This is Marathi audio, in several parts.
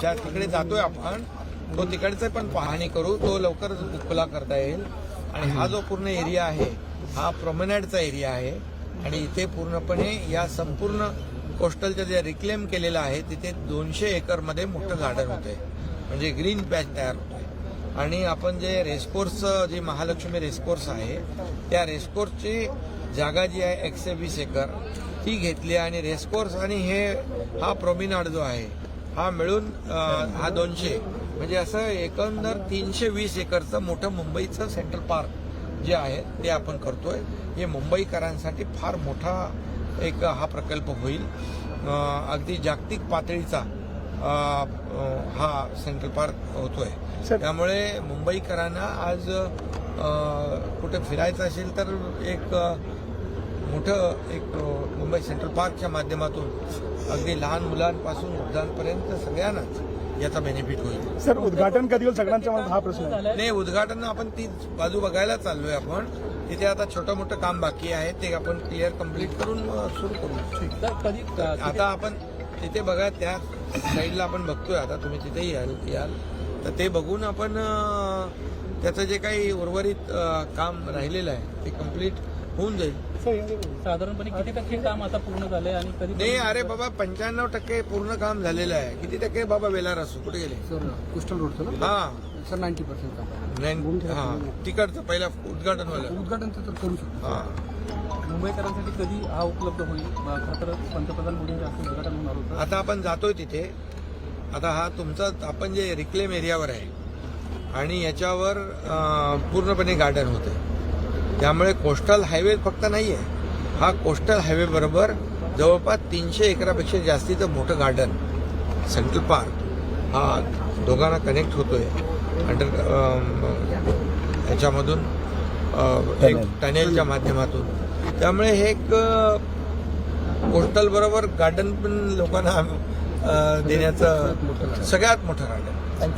ज्या तिकडे जातोय आपण तो तिकडचे पण पाहणी करू तो लवकरच खुला करता येईल. आणि हा जो पूर्ण एरिया आहे हा प्रोमेनाडचा एरिया आहे. आणि इथे पूर्णपणे या संपूर्ण कोस्टलचं जे रिक्लेम केलेलं आहे तिथे दोनशे एकरमध्ये मोठं गार्डन होतंय. म्हणजे ग्रीन पॅच तयार होतोय. आणि आपण जे रेसकोर्स जे महालक्ष्मी रेसकोर्स आहे त्या रेसकोर्सची जागा जी आहे एकशे वीस एकर ती घेतली आणि रेसकोर्स आणि हे हा प्रोमिनाड जो आहे हा मिळून हा दोनशे. म्हणजे असं एकंदर तीनशे वीस एकरचं मोठं मुंबईचं सेंट्रल पार्क जे आहे ते आपण करतोय. हे मुंबईकरांसाठी फार मोठा एक हा प्रकल्प होईल. अगदी जागतिक पातळीचा हा सेंट्रल पार्क होतोय. त्यामुळे मुंबईकरांना आज कुठे फिरायचं असेल तर एक मोठं एक मुंबई सेंट्रल पार्कच्या माध्यमातून अगदी लहान मुलांपासून वृद्धांपर्यंत सगळ्यांनाच याचा बेनिफिट होईल. सर उद्घाटन कधी होईल? सगळ्यांच्या मनात हा प्रश्न नाही उद्घाटन आपण ती बाजू बघायला चाललोय आपण. तिथे आता छोटं मोठं काम बाकी आहे. ते आपण क्लिअर कंप्लीट करून सुरू करू. आता आपण तिथे बघा त्या साईडला आपण बघतोय. आता तुम्ही तिथे याल याल. तर ते बघून आपण त्याचं जे काही उर्वरित काम राहिलेलं आहे ते कंप्लीट होऊन जाईल. साधारणपणे किती टक्के काम आता पूर्ण झालंय आणि कधी नाही अरे बाबा पंच्याण्णव टक्के पूर्ण काम झालेलं आहे. किती टक्के बाबा बेलार असो? कुठे गेले? सर कुस्टल रोडचं ना? हा. सर नाईन्टी पर्सेंट काम नाही हा. तिकडचं पहिला उद्घाटन व्हायला उद्घाटन तर करू शकतो. हा. मुंबईकरांसाठी कधी हा उपलब्ध होईल? खरं तर पंतप्रधान मोदींच्या हस्ते उद्घाटन होणार होतं. आता आपण जातोय तिथे. आता हा तुमचा आपण जे रिक्लेम एरियावर आहे आणि याच्यावर अं, पूर्णपणे गार्डन होतं त्यामुळे कोस्टल हायवे फक्त नाही आहे हा कोस्टल हायवे बरोबर जवळपास तीनशे एकरापेक्षा जास्तीचं मोठं गार्डन. सेंट्रल पार्क हा दोघांना कनेक्ट होतोय. अंडर ह्याच्यामधून एक टनेलच्या माध्यमातून. त्यामुळे हे एक कोस्टल बरोबर गार्डन पण लोकांना देण्याचं सगळ्यात मोठं गार्डन.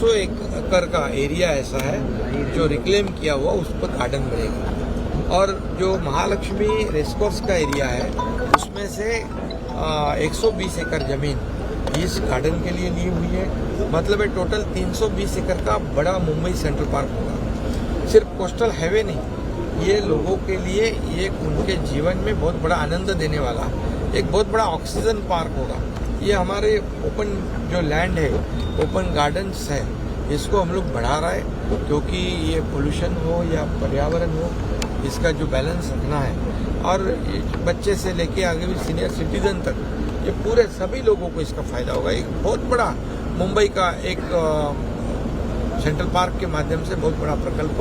200 एकड़ का एरिया ऐसा है, जो रिक्लेम किया हुआ, उस पर गार्डन बनेगा। और जो महालक्ष्मी रेसकोर्स का एरिया है, उसमें से 120 एकड़ ज़मीन इस गार्डन के लिए ली हुई है। मतलब है टोटल 320 एकड़ का बड़ा मुंबई सेंट्रल पार्क होगा। सिर्फ़ कोस्टल हाईवे नहीं, ये लोगों के लिए ये उनके जीवन में बहुत बड़ा आनंद देने वाला, एक बहुत बड़ा ऑक्सीजन पार्क होगा। ये हमारे ओपन जो लैंड है ओपन गार्डन्स है इसको हम लोग बढ़ा रहा है क्योंकि ये पोल्यूशन हो या पर्यावरण हो इसका जो बैलेंस रखना है। और बच्चे से लेके आगे भी सीनियर सिटीजन तक ये पूरे सभी लोगों को इसका फ़ायदा होगा। एक बहुत बड़ा मुंबई का एक सेंट्रल पार्क के माध्यम से बहुत बड़ा प्रकल्प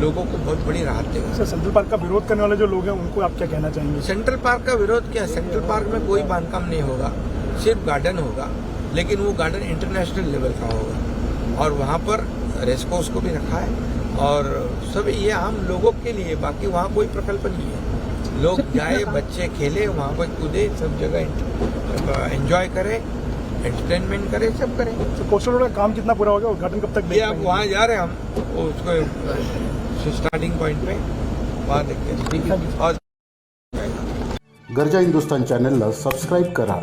लोगों को बहुत बड़ी राहत देगा। सर सेंट्रल पार्क का विरोध करने वाले जो लोग हैं उनको आप क्या कहना चाहेंगे? सेंट्रल पार्क का विरोध क्या? सेंट्रल पार्क में कोई बांधकाम नहीं होगा। सिर्फ़ गार्डन होगा लेकिन वो गार्डन इंटरनेशनल लेवल का होगा। और वहाँ पर रेसकोर्स को भी रखा है। और सभी ये आम लोगों के लिए बाकी वहाँ कोई प्रकल्प नहीं है। लोग जाए बच्चे खेले वहाँ पर कूदे सब जगह एंजॉय करें एंटरटेनमेंट करें सब करें। सर कोस्टल रोड का काम कितना पूरा हो गया? उद्घाटन कब तक ये आप वहाँ जा रहे हैं हम उसको स्टार्टिंग पॉइंट पे वहाँ देखते हैं। और गरजा हिंदुस्तान चॅनलला सबस्क्राईब करा।